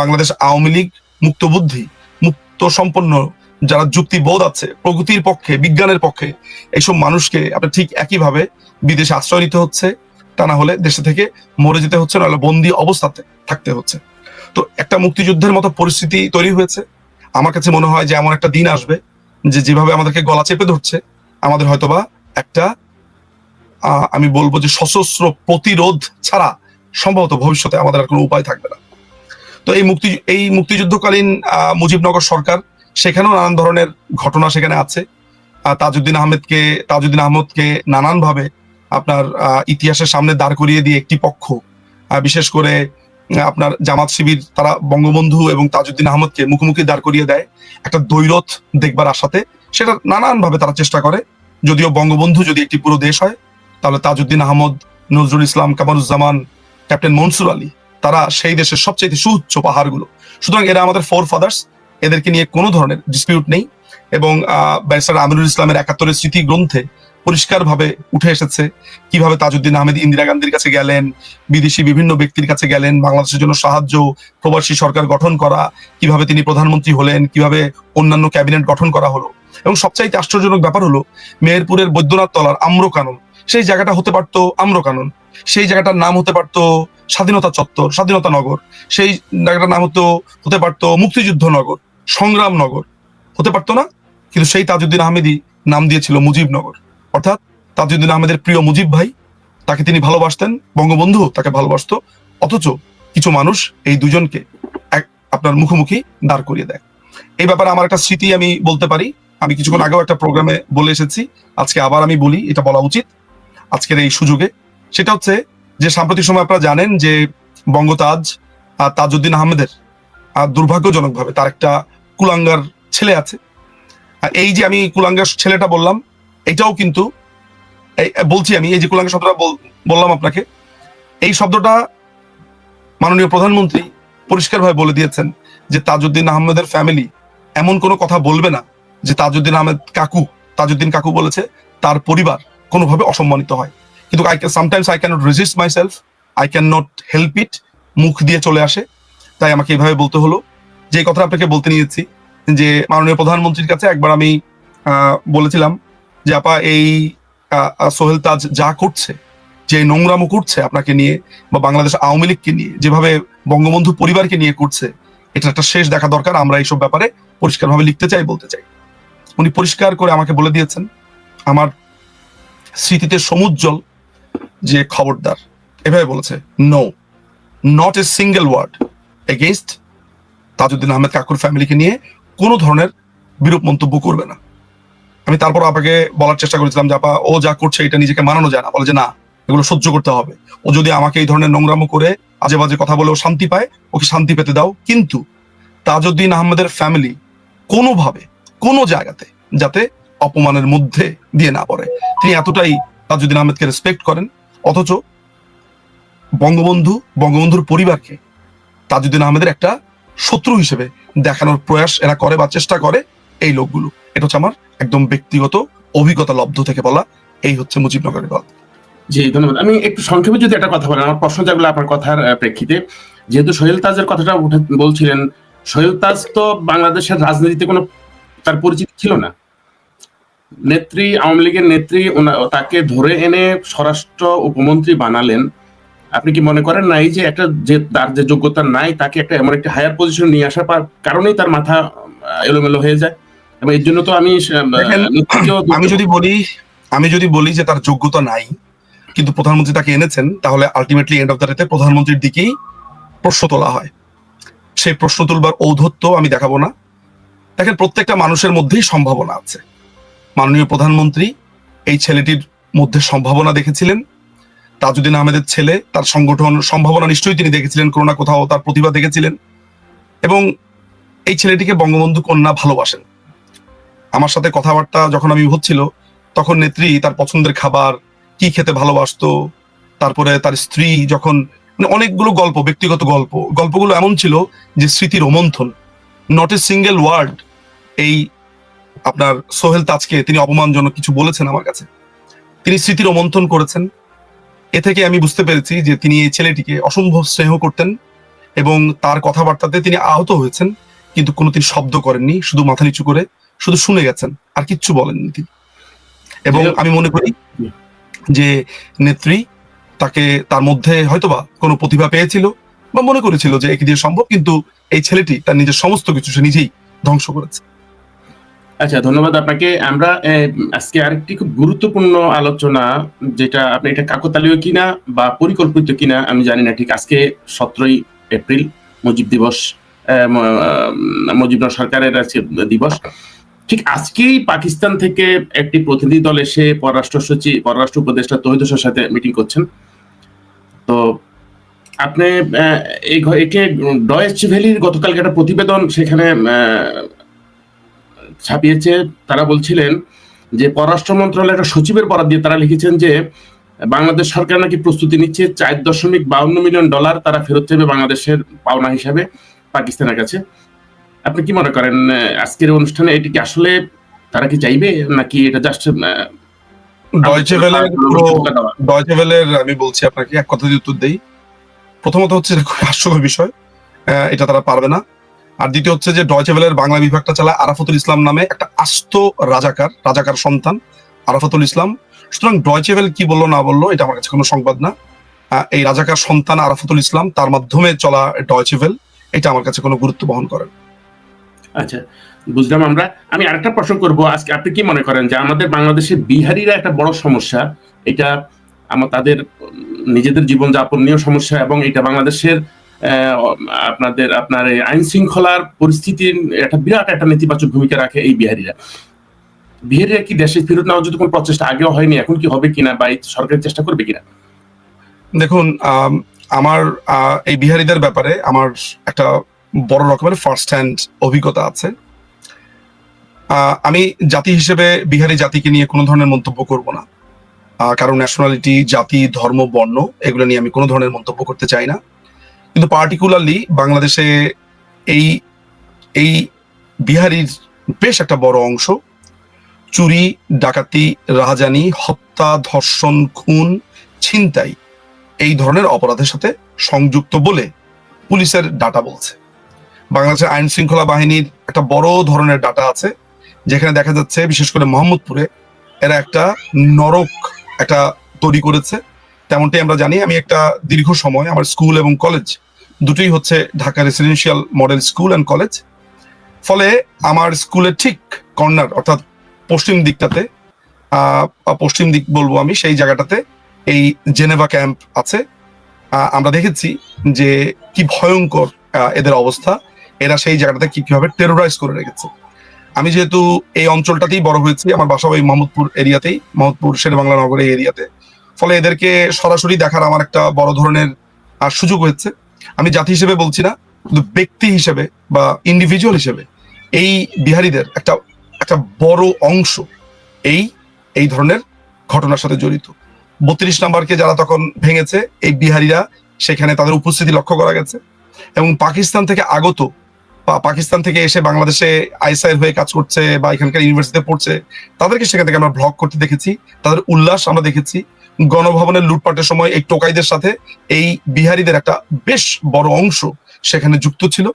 বাংলাদেশ আওয়ামী লীগ মুক্ত বুদ্ধি মুক্ত সম্পন্ন যারা যুক্তিবোধ আছে, প্রগতির পক্ষে, বিজ্ঞানের পক্ষে, এইসব মানুষকে আপনার ঠিক একইভাবে বিদেশে আশ্রয় নিতে হচ্ছে। তা না হলে দেশে থেকে মরে যেতে হচ্ছে, নাহলে বন্দি অবস্থাতে থাকতে হচ্ছে। তো একটা মুক্তিযুদ্ধের মতো পরিস্থিতি তৈরি হয়েছে। আমার কাছে মনে হয় যে এমন একটা দিন আসবে যে যেভাবে আমাদেরকে গলা চেপে ধরছে, আমাদের হয়তোবা একটা আমি বলব যে সশস্ত্র প্রতিরোধ ছাড়া সম্ভবত ভবিষ্যতে আমাদের আর কোনো উপায় থাকবে না। তো এই মুক্তি, এই মুক্তিযুদ্ধকালীন মুজিবনগর সরকার, সেখানেও নানান ধরনের ঘটনা সেখানে আছে। তাজউদ্দিন আহমেদকে, তাজউদ্দিন আহমদকে নানানভাবে আপনার ইতিহাসের সামনে দাঁড় করিয়ে দিয়ে একটি পক্ষ। বিশেষ করে আপনার জামাত শিবির, তারা বঙ্গবন্ধু এবং তাজউদ্দিন আহমদকে মুখোমুখি দাঁড় করিয়ে দেয় একটা দৈরথ দেখবার আশাতে। সেটা নানানভাবে তারা চেষ্টা করে। যদিও বঙ্গবন্ধু যদি একটি পুরো দেশ হয়, তাহলে তাজউদ্দিন আহমদ, নজরুল ইসলাম কামারুজ্জামান ক্যাপ্টেন মনসুর আলী তারা সেই দেশের সবচেয়ে সুউচ্চ পাহাড়গুলো। সুতরাং এরা আমাদের ফোর ফাদার্স এদেরকে নিয়ে কোনো ধরনের ডিসপিউট নেই এবং ব্যারিস্টার আমিরুল ইসলামের একাত্তরের স্মৃতি গ্রন্থে পরিষ্কারভাবে উঠে এসেছে কীভাবে তাজউদ্দিন আহমেদ ইন্দিরা গান্ধীর কাছে গেলেন, বিদেশি বিভিন্ন ব্যক্তির কাছে গেলেন, বাংলাদেশের জন্য সাহায্য, প্রবাসী সরকার গঠন করা, কীভাবে তিনি প্রধানমন্ত্রী হলেন, কীভাবে অন্যান্য ক্যাবিনেট গঠন করা হলো। এবং সবচাইতে আশ্চর্যজনক ব্যাপার হলো, মেহেরপুরের বৈদ্যনাথ তলার আম্র কানন সেই জায়গাটা হতে পারতো আম্রকানন, সেই জায়গাটার নাম হতে পারতো স্বাধীনতা চত্বর, স্বাধীনতা নগর, সেই জায়গাটার নাম হতো, হতে পারতো মুক্তিযুদ্ধ নগর, সংগ্রাম নগর, হতে পারতো না? কিন্তু সেই তাজউদ্দিন আহমেদই নাম দিয়েছিল মুজিবনগর অর্থাৎ তাজউদ্দিন আহমেদের প্রিয় মুজিব ভাই, তাকে তিনি ভালোবাসতেন, বঙ্গবন্ধু তাকে ভালোবাসতো, অথচ কিছু মানুষ এই দুজনকে এক আপনার মুখোমুখি দাঁড় করিয়ে দেয়। এই ব্যাপারে আমার একটা স্মৃতি আমি বলতে পারি। আমি কিছুক্ষণ আগেও একটা প্রোগ্রামে বলে এসেছি। আজকে আবার আমি বলি, এটা বলা উচিত। আজকের এই সুযোগে। সেটা হচ্ছে যে সাম্প্রতিক সময় আপনারা জানেন যে বঙ্গতাজ আর তাজউদ্দিন আহমেদের দুর্ভাগ্যজনকভাবে তার একটা কুলাঙ্গার ছেলে আছে। এই যে আমি কুলাঙ্গার ছেলেটা বললাম, এটাও কিন্তু বলছি আমি, এই যে কুলাঙ্গার শব্দটা বল- বললাম আপনাকে, এই শব্দটা মাননীয় প্রধানমন্ত্রী পরিষ্কারভাবে বলে দিয়েছেন যে তাজউদ্দিন আহমেদের ফ্যামিলি এমন কোনো কথা বলবে না যে তাজউদ্দিন আহমেদ কাকু, তাজউদ্দিন কাকু বলেছে, তার পরিবার কোনোভাবে অসম্মানিত হয়। কিন্তু I sometimes I cannot resist myself I can not help it মুখ দিয়ে চলে আসে। তাই আমাকে এইভাবে বলতে হলো। যে কথা আপনাকে বলতে নিয়েছি, যে মাননীয় প্রধানমন্ত্রীর কাছে একবার আমি বলেছিলাম যে, আপা, এই সোহেল তাজ যা করছে, যে নোংরামো করছে আপনাকে নিয়ে বা বাংলাদেশ আওয়ামী লীগকে নিয়ে, যেভাবে বঙ্গবন্ধু পরিবারকে নিয়ে করছে এটা একটা শেষ দেখা দরকার। আমরা এইসব ব্যাপারে পরিষ্কারভাবে লিখতে চাই, বলতে চাই। উনি পরিষ্কার করে আমাকে বলে দিয়েছেন, আমার স্মৃতিতে সমুজ্জ্বল যে খবরদার, এভাবে বলেছে no not a single word against Tajuddin Ahmed কাকুর ফ্যামিলিকে নিয়ে কোনো ধরনের বিরূপ মন্তব্য করবে না। আমি তারপর আপনাকে বলার চেষ্টা করেছিলাম যে, আপা, ও যা করছে এটা নিজেকে মানানো যায় না। বলে যে, না, এগুলো সহ্য করতে হবে। ও যদি আমাকে এই ধরনের নোংরামো করে আজে বাজে কথা বলে ও শান্তি পায়, ওকে শান্তি পেতে দাও। কিন্তু তাজউদ্দিন আহমেদের ফ্যামিলি কোনোভাবে, কোনো জায়গাতে যাতে অপমানের মধ্যে দিয়ে না পড়ে। তিনি এতটাই তাজুদ্দিন আহমেদকে রেসপেক্ট করেন, অথচ বঙ্গবন্ধু, বঙ্গবন্ধুর পরিবারকে তাজুদ্দিন আহমেদের একটা শত্রু হিসেবে দেখানোর প্রয়াস এরা করে বা চেষ্টা করে এই লোকগুলো। এটা হচ্ছে আমার একদম ব্যক্তিগত অভিজ্ঞতা লব্ধ থেকে বলা, এই হচ্ছে মুজিবনগরের গল্প। জি, ধন্যবাদ। আমি একটু সংক্ষেপে যদি একটা কথা বলেন, আমার প্রশ্ন জাগলো আপনার কথার প্রেক্ষিতে। যেহেতু সোহেল তাজের কথাটা বলছিলেন সোহেল তাজ তো বাংলাদেশের রাজনীতিতে কোনো তার পরিচিতি ছিল না। নেত্রী আওয়ামী লীগের নেত্রী তাকে ধরে এনে স্বরাষ্ট্র উপমন্ত্রী বানালেন। আপনি কি মনে করেন না এই যে একটা যে তার যে যোগ্যতা নাই তাকে একটা এমন একটা হায়ার পজিশন নিয়ে আসার কারণেই তার মাথা এলোমেলো হয়ে যায়? এবং এর জন্য তো আমি আমি যদি বলি আমি যদি বলি যে তার যোগ্যতা নাই কিন্তু প্রধানমন্ত্রী তাকে এনেছেন তাহলে আলটিমেটলি এন্ড অফ দ্য ডেতে প্রধানমন্ত্রীর দিকেই প্রশ্ন তোলা হয়। সেই প্রশ্ন তুলবার ঔদ্ধত্য আমি দেখাবো না। দেখেন প্রত্যেকটা মানুষের মধ্যেই সম্ভাবনা আছে। মাননীয় প্রধানমন্ত্রী এই ছেলেটির মধ্যে সম্ভাবনা দেখেছিলেন। তাজউদ্দিন আহমেদের ছেলে, তার সংগঠন সম্ভাবনা নিশ্চয়ই তিনি দেখেছিলেন, কোনো না কোথাও তার প্রতিভা দেখেছিলেন। এবং এই ছেলেটিকে বঙ্গবন্ধু কন্যা ভালোবাসেন। আমার সাথে কথাবার্তা যখন আমি হচ্ছিল তখন নেত্রী তার পছন্দের খাবার, কি খেতে ভালোবাসতো, তারপরে তার স্ত্রী যখন মানে অনেকগুলো গল্প, ব্যক্তিগত গল্প। গল্পগুলো এমন ছিল যে স্মৃতির রোমন্থন নট এ সিঙ্গেল ওয়ার্ড এই আপনার সোহেল তাজকে তিনি অপমানজনক কিছু বলেছেন আমার কাছে। তিনি স্মৃতির রোমন্থন করেছেন। এ থেকে আমি বুঝতে পেরেছি যে তিনি এই ছেলেটিকে অসম্ভব স্নেহ করতেন এবং তার কথাবার্তাতে তিনি আহত হয়েছেন কিন্তু কোনো তিনি শব্দ করেননি শুধু মাথা নিচু করে শুধু শুনে গেছেন আর কিচ্ছু বলেননি তিনি। এবং আমি মনে করি যে নেত্রী তাকে তার মধ্যে হয়তোবা কোনো প্রতিভা পেয়েছিল বা মনে করেছিল যে একে দিয়ে সম্ভব কিন্তু এই ছেলেটি তার নিজের সমস্ত কিছু সে নিজেই ধ্বংস করেছে। আচ্ছা ধন্যবাদ আপনাকে। আমরা আজকে আরেকটি খুব গুরুত্বপূর্ণ আলোচনা, যেটা আপনি, এটা কাকতালীয় কিনা বা পরিকল্পিত কিনা, আমি জানি না, ঠিক আজকে সতেরোই এপ্রিল, মুজিব দিবস মুজিবনগর সরকারের আছে দিবস। ঠিক আজকেই পাকিস্তান থেকে একটি প্রতিনিধি দল এসে পররাষ্ট্র সচিব পররাষ্ট্র উপদেষ্টা তহিদ সাথে মিটিং করছেন। তো আপনি একে ডয়েচ ভ্যালির গতকালকে একটা প্রতিবেদন সেখানে ছাপিয়েছে তারা বলছিলেন যে পররাষ্ট্র মন্ত্রণালয়ের একটা সচিবের বরাদ দিয়ে তারা লিখেছেন যে বাংলাদেশ সরকার নাকি প্রস্তুতি নিচ্ছে চার দশমিক বাউন্ন মিলিয়ন ডলার তারা ফেরত চাইবে বাংলাদেশের পাওনা হিসাবে পাকিস্তানের কাছে। আপনি কি মনে করেন আজকের অনুষ্ঠানে এটি কি আসলে তারা কি চাইবে নাকি এটা জাস্ট আমি বলছি আপনাকে এক কথা উত্তর দেই প্রথমত হচ্ছে খুব হাস্যকর বিষয় এটা তারা পারবে না। আর দ্বিতীয় হচ্ছে যে ডয়চে ভেলের বাংলা বিভাগটা চালায় আরাফাতুল ইসলাম নামে একটা আস্ত রাজাকার রাজাকার সন্তান, আরাফাতুল ইসলাম। সুতরাং ডয়চে ভেল কি বলল না বলল, এটা আমার কাছে কোনো সংবাদ না। এই রাজাকার সন্তান আরাফাতুল ইসলাম, তার মাধ্যমে চলা ডয়চে ভেল এটা আমার কাছে কোনো গুরুত্ব বহন করে আচ্ছা বুঝলাম আমরা। আমি আরেকটা প্রশ্ন করব আজকে, আপনি কি মনে করেন যে আমাদের বাংলাদেশে বিহারিরা একটা বড় সমস্যা? এটা আমার তাদের নিজেদের জীবনযাপন নিয়েও সমস্যা এবং এটা বাংলাদেশের আপনাদের আপনার এই আইন শৃঙ্খলার পরিস্থিতির একটা বিরাট একটা নেতিবাচক ভূমিকা রাখে এই বিহারিরা। বিহারিরা কি দেশে ফেরত নেওয়ার যদি কোনো প্রচেষ্টা আগেও হয়নি এখন কি হবে কিনা বা সরকার চেষ্টা করবে কিনা? দেখুন আম, আমার এই বিহারীদের ব্যাপারে আমার একটা বড় রকমের ফার্স্ট হ্যান্ড অভিজ্ঞতা আছে। আমি জাতি হিসেবে বিহারি জাতিকে নিয়ে কোনো ধরনের মন্তব্য করব না। কারণ ন্যাশনালিটি জাতি ধর্ম বর্ণ এগুলো নিয়ে আমি কোনো ধরনের মন্তব্য করতে চাই না। কিন্তু পার্টিকুলারলি বাংলাদেশে এই এই বিহারির বেশ একটা বড় অংশ। চুরি, ডাকাতি, রাহাজানি, হত্যা, ধর্ষণ, খুন, ছিনতাই এই ধরনের অপরাধের সাথে সংযুক্ত বলে পুলিশের ডাটা বলছে। বাংলাদেশের আইন শৃঙ্খলা বাহিনীর একটা বড় ধরনের ডাটা আছে, যেখানে দেখা যাচ্ছে বিশেষ করে মোহাম্মদপুরে এরা একটা নরক একটা তৈরি করেছে। তেমনটি আমরা জানি, আমি একটা দীর্ঘ সময় আমার স্কুল এবং কলেজ দুটোই হচ্ছে Dhaka residential model school and college. ফলে আমার স্কুলের ঠিক কর্নার, অর্থাৎ পশ্চিম দিকটাতে পশ্চিম দিক বলব আমি, সেই জায়গাটাতে এই জেনেভা ক্যাম্প আছে। আমরা দেখেছি যে কি ভয়ঙ্কর এদের অবস্থা। এরা সেই জায়গাটাতে কি কীভাবে টেরোরাইজ করে রেখেছে। আমি যেহেতু এই অঞ্চলটাতেই বড় হয়েছি, আমার বাসা ওই মোহাম্মদপুর এরিয়াতেই, মোহাম্মদপুর শেরবাংলা নগর এই এরিয়াতে। ফলে এদেরকে সরাসরি দেখার আমার একটা বড় ধরনের সুযোগ হয়েছে। আমি জাতি হিসেবে বলছি না, কিন্তু ব্যক্তি হিসেবে বা ইন্ডিভিজুয়াল হিসেবে এই বিহারীদের একটা একটা বড় অংশ এই এই ধরনের ঘটনার সাথে জড়িত। বত্রিশ নাম্বারকে যারা তখন ভেঙেছে, এই বিহারিরা সেখানে তাদের উপস্থিতি লক্ষ্য করা গেছে এবং পাকিস্তান থেকে আগত পাকিস্তান থেকে এসে বাংলাদেশে আইসাইল হয়ে কাজ করছে বা এখানকার ইউনিভার্সিটিতে পড়ছে, তাদেরকে সেখান থেকে আমরা ব্লগ করতে দেখেছি, তাদের উল্লাস আমরা দেখেছি। গণভবনের লুটপাটের সময় এই টোকাইদের সাথে এই বিহারীদের একটা বেশ বড় অংশ সেখানে যুক্ত ছিল।